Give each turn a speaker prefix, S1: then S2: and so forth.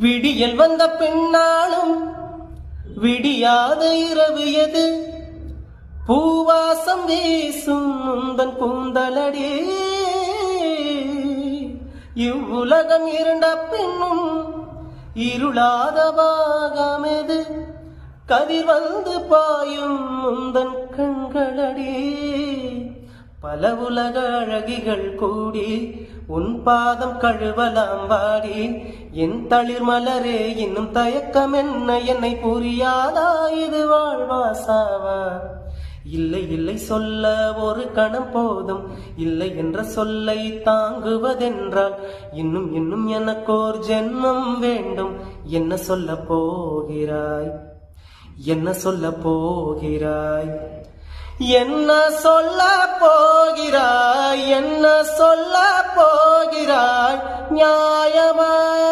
S1: விடியல் வந்த பின்னாலும் விடியாத இரவு எது? பூவாசம் வீசும் முந்தன் கூந்தலடி. இவ்வுலகம் இருண்ட பின்னும் இருளாத பாகம் எது? கதிர் வந்து பாயும் முந்தன் கண்களடி. பல உலக அழகிகள் கூடி உன் பாதம் கழுவலாம் வாடி. என் தளிர் மலரே இன்னும் தயக்கம் என்ன? என்னை புரியாதா? இது வாழ்வாசாவா இல்லை இல்லை சொல்ல ஒரு கணம் போதும். இல்லை என்ற சொல்லை தாங்குவதென்றால் இன்னும் இன்னும் எனக்கோர் ஜென்மம் வேண்டும். என்ன சொல்ல போகிறாய்? என்ன சொல்ல போகிறாய்? என்ன சொல்ல போகிறாய்? என்ன சொல்ல போகிறாய்? நியாயமா?